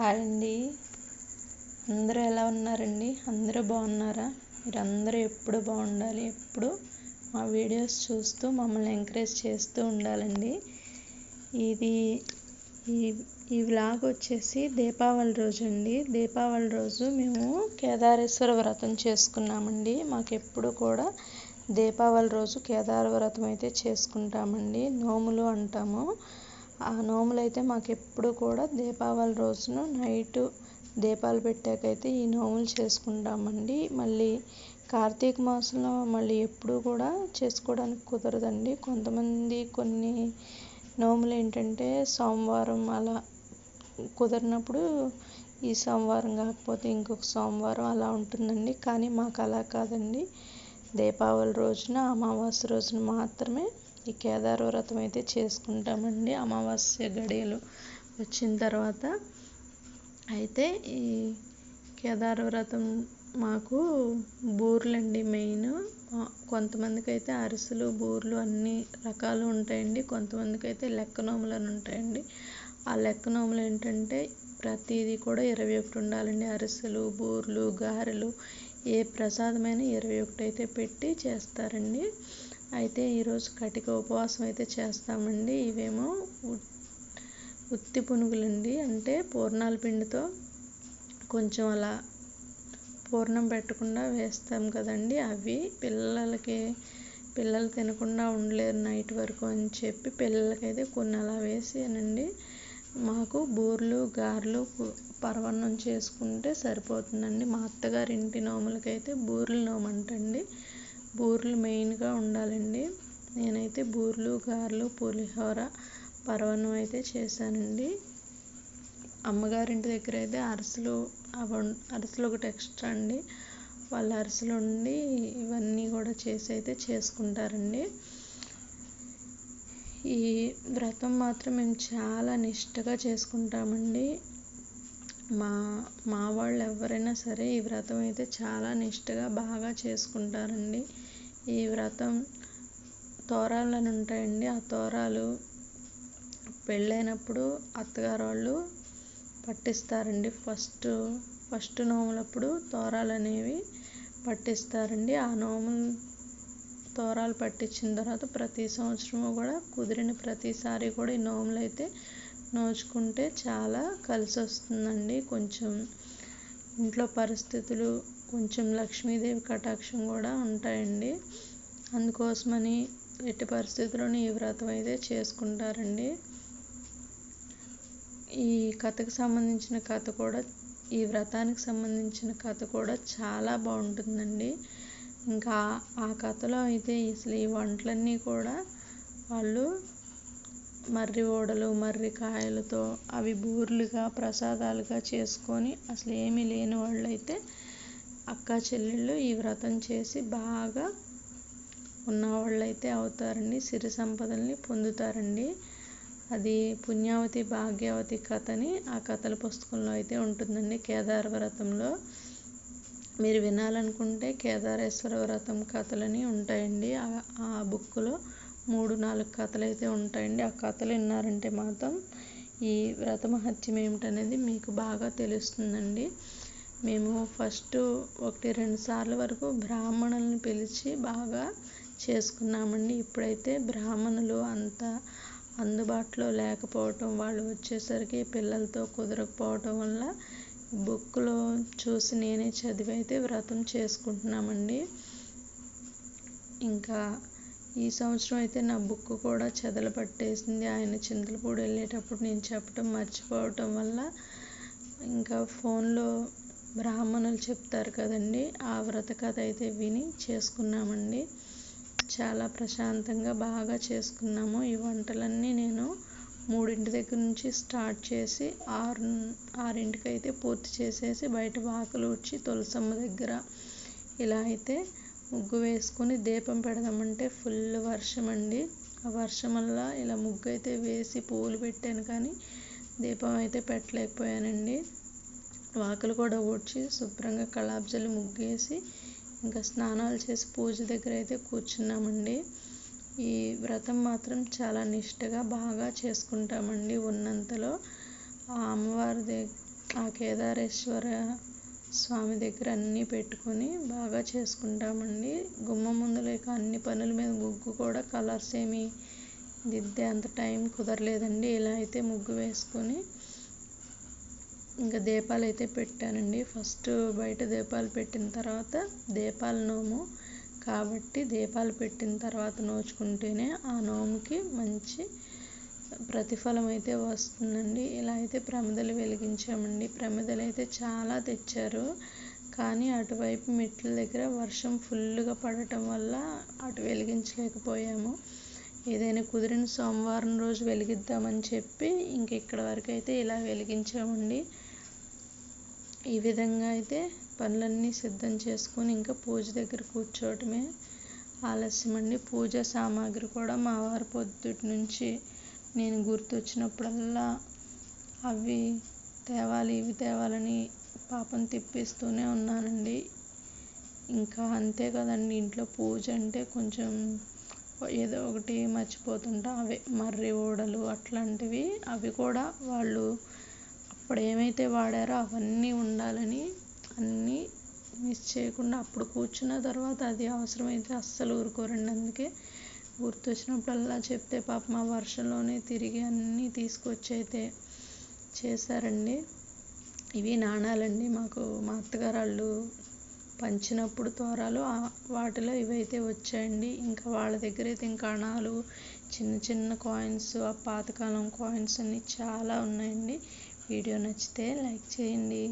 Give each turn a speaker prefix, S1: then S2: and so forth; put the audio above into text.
S1: Hi అండి. అందరూ ఎలా ఉన్నారండి? అందరూ బాగున్నారా? మీరందరూ ఎప్పుడు బాగుండాలి? ఎప్పుడు మా వీడియోస్ చూస్తూ మమ్మల్ని ఎంకరేజ్ చేస్తూ ఉండాలండి. ఇది ఈ ఈ వ్లాగ్ వచ్చేసి దీపావళి రోజు అండి. దీపావళి రోజు మేము కేదారేశ్వర వ్రతం చేసుకున్నామండి. మాకు ఎప్పుడు కూడా దీపావళి రోజు కేదార వ్రతం అయితే చేసుకుంటామండి. నోములు అంటాము. ఆ నోములు అయితే మాకు ఎప్పుడు కూడా దీపావళి రోజున నైట్ దీపాలు పెట్టాకైతే ఈ నోములు చేసుకుంటామండి. మళ్ళీ కార్తీక మాసంలో మళ్ళీ ఎప్పుడు కూడా చేసుకోవడానికి కుదరదండి. కొంతమంది కొన్ని నోములు ఏంటంటే సోమవారం అలా కుదిరినప్పుడు ఈ సోమవారం కాకపోతే ఇంకొక సోమవారం అలా ఉంటుందండి. కానీ మాకు అలా కాదండి. దీపావళి రోజున అమావాస్య రోజున మాత్రమే ఈ కేదార వ్రతం అయితే చేసుకుంటామండి అమావాస్య గడియలు వచ్చిన తర్వాత. అయితే ఈ కేదార వ్రతం మాకు బూర్లండి మెయిన్. కొంతమందికి అయితే అరిసెలు బూర్లు అన్ని రకాలు ఉంటాయండి. కొంతమందికి అయితే లెక్క నోములు అని ఉంటాయండి. ఆ లెక్క నోములు ఏంటంటే ప్రతిదీ కూడా ఇరవై ఒకటి ఉండాలండి. అరిసెలు బూర్లు గారెలు ఏ ప్రసాదమైన ఇరవై ఒకటి అయితే పెట్టి చేస్తారండి. అయితే ఈరోజు కటిక ఉపవాసం అయితే చేస్తామండి. ఇవేమో ఉత్తి పునుగులండి. అంటే పూర్ణాల పిండితో కొంచెం అలా పూర్ణం పెట్టకుండా వేస్తాం కదండి. అవి పిల్లలకి పిల్లలు తినకుండా ఉండలేరు నైట్ వరకు అని చెప్పి పిల్లలకైతే కొన్ని అలా వేసానండి. మాకు బూర్లు గారెలు పరవన్నం చేసుకుంటే సరిపోతుందండి. మా అత్తగారి ఇంటి నోములకైతే బూర్లు నోమంటండి. బూర్లు మెయిన్గా ఉండాలండి. నేనైతే బూర్లు గారెలు పులిహోర పరవన్నం అయితే చేశానండి. అమ్మగారింటి దగ్గర అయితే అరసలు అవి అరిసెలు ఒకటి ఎక్స్ట్రా అండి. వాళ్ళ అరసలు ఉండి ఇవన్నీ కూడా చేసి అయితే చేసుకుంటారండి. ఈ వ్రతం మాత్రం మేము చాలా నిష్టగా చేసుకుంటామండి. మా మా వాళ్ళు ఎవరైనా సరే ఈ వ్రతం అయితే చాలా నిష్టగా బాగా చేసుకుంటారండి. ఈ వ్రతం తోరాలు అని ఉంటాయండి ఆ తోరాలు పెళ్ళైనప్పుడు అత్తగారు వాళ్ళు పట్టిస్తారండి. ఫస్ట్ ఫస్ట్ నోములప్పుడు తోరాలు అనేవి పట్టిస్తారండి. ఆ నోములు తోరాలు పట్టించిన తర్వాత ప్రతి సంవత్సరము కూడా కుదిరిన ప్రతిసారి కూడా ఈ నోములు అయితే నోచుకుంటే చాలా కలిసి వస్తుందండి కొంచెం ఇంట్లో పరిస్థితులు కొంచెం లక్ష్మీదేవి కటాక్షం కూడా ఉంటాయండి. అందుకోసమని ఎట్టి పరిస్థితుల్లోనూ ఈ వ్రతం అయితే చేసుకుంటారండి. ఈ కథకు సంబంధించిన కథ కూడా ఈ వ్రతానికి సంబంధించిన కథ కూడా చాలా బాగుంటుందండి. ఇంకా ఆ కథలో అయితే అసలు ఈ వంటలన్నీ కూడా వాళ్ళు మర్రి ఓడలు మర్రి కాయలతో అవి బూర్లుగా ప్రసాదాలుగా చేసుకొని అసలు ఏమీ లేని వాళ్ళైతే అక్క చెల్లెళ్ళు ఈ వ్రతం చేసి బాగా ఉన్నవాళ్ళైతే అవుతారండి. సిరి సంపదల్ని పొందుతారండి. అది పుణ్యావతి భాగ్యావతి కథని ఆ కథల పుస్తకంలో అయితే ఉంటుందండి. కేదార వ్రతంలో మీరు వినాలనుకుంటే కేదారేశ్వర వ్రతం కథలని ఉంటాయండి. ఆ బుక్లో మూడు నాలుగు కథలు అయితే ఉంటాయండి. ఆ కథలు విన్నారంటే మాత్రం ఈ వ్రత మహత్యం ఏమిటనేది మీకు బాగా తెలుస్తుందండి. మేము ఫస్ట్ ఒకటి రెండు సార్లు వరకు బ్రాహ్మణులను పిలిచి బాగా చేసుకున్నామండి. ఇప్పుడైతే బ్రాహ్మణులు అంత అందుబాటులో లేకపోవటం వాళ్ళు వచ్చేసరికి పిల్లలతో కుదరకపోవటం వల్ల బుక్లో చూసి నేనే చదివి అయితే వ్రతం చేసుకుంటున్నామండి. ఇంకా ఈ సంవత్సరం అయితే నా బుక్ కూడా చెదలు పట్టేసింది. ఆయన చింతలపూడి వెళ్ళేటప్పుడు నేను చెప్పడం మర్చిపోవటం వల్ల ఇంకా ఫోన్లో బ్రాహ్మణులు చెప్తారు కదండి ఆ వ్రత కథ అయితే విని చేసుకున్నామండి. చాలా ప్రశాంతంగా బాగా చేసుకున్నాము. ఈ వంటలన్నీ నేను మూడింటి దగ్గర నుంచి స్టార్ట్ చేసి ఆరు ఆరింటికి అయితే పూర్తి చేసేసి బయట వాకలు వచ్చి తులసమ్మ దగ్గర ఇలా అయితే ముగ్గు వేసుకొని దీపం పెడదామంటే ఫుల్ వర్షం అండి ఆ వర్షం వల్ల ఇలా ముగ్గు అయితే వేసి పూలు పెట్టాను కానీ దీపం అయితే పెట్టలేకపోయానండి. వాకలు కూడా ఊడ్చి శుభ్రంగా కళాబ్జలు ముగ్గేసి ఇంకా స్నానాలు చేసి పూజ దగ్గర అయితే కూర్చున్నామండి. ఈ వ్రతం మాత్రం చాలా నిష్టగా బాగా చేసుకుంటామండి ఉన్నంతలో. ఆ అమ్మవారి ఆ కేదారేశ్వర స్వామి దగ్గర అన్నీ పెట్టుకొని బాగా చేసుకుంటామండి. గుమ్మ ముందు లేక అన్ని పనుల మీద ముగ్గు కూడా కలర్స్ ఏమి దిద్దే అంత టైం కుదరలేదండి. ఇలా అయితే ముగ్గు వేసుకొని ఇంకా దీపాలు అయితే పెట్టానండి. ఫస్ట్ బయట దీపాలు పెట్టిన తర్వాత దీపాల నోము. కాబట్టి దీపాలు పెట్టిన తర్వాత నోచుకుంటేనే ఆ నోముకి మంచి ప్రతిఫలం అయితే వస్తుందండి. ఇలా అయితే ప్రమిదలు వెలిగించామండి. ప్రమిదలు అయితే చాలా తెచ్చారు. కానీ అటువైపు మెట్ల దగ్గర వర్షం ఫుల్గా పడటం వల్ల అటు వెలిగించలేకపోయాము. ఏదైనా కుదిరిన సోమవారం రోజు వెలిగిద్దామని చెప్పి ఇంక ఇక్కడ వరకు అయితే ఇలా వెలిగించామండి. ఈ విధంగా అయితే పనులన్నీ సిద్ధం చేసుకొని ఇంకా పూజ దగ్గర కూర్చోవటమే ఆలస్యం అండి పూజా సామాగ్రి కూడా మా వారు పొద్దుటి నుంచి నేను గుర్తొచ్చినప్పుడల్లా అవి తేవాలి ఇవి తేవాలని పాపం తిప్పిస్తూనే ఉన్నానండి. ఇంకా అంతే కదండి ఇంట్లో పూజ అంటే కొంచెం ఏదో ఒకటి మర్చిపోతుంటా. అవే మర్రి ఓడలు అట్లాంటివి. అవి కూడా వాళ్ళు అప్పుడు ఏమైతే వాడారో అవన్నీ ఉండాలని అన్నీ మిస్ చేయకుండా అప్పుడు కూర్చున్న తర్వాత అది అవసరమైతే అస్సలు ఊరుకోరండి. అందుకే గుర్తొచ్చినప్పుడల్లా చెప్తే పాప మా వర్షంలోనే తిరిగి అన్నీ తీసుకొచ్చి అయితే చేశారండి. ఇవి నాణాలండి. మాకు మా అత్తగారు వాళ్ళు పంచినప్పుడు తోరాలు వాటిలో ఇవైతే వచ్చాయండి. ఇంకా వాళ్ళ దగ్గర అయితే ఇంకా అణాలు చిన్న చిన్న కాయిన్స్ ఆ పాతకాలం కాయిన్స్ అన్నీ చాలా ఉన్నాయండి. వీడియో నచ్చితే లైక్ చేయండి.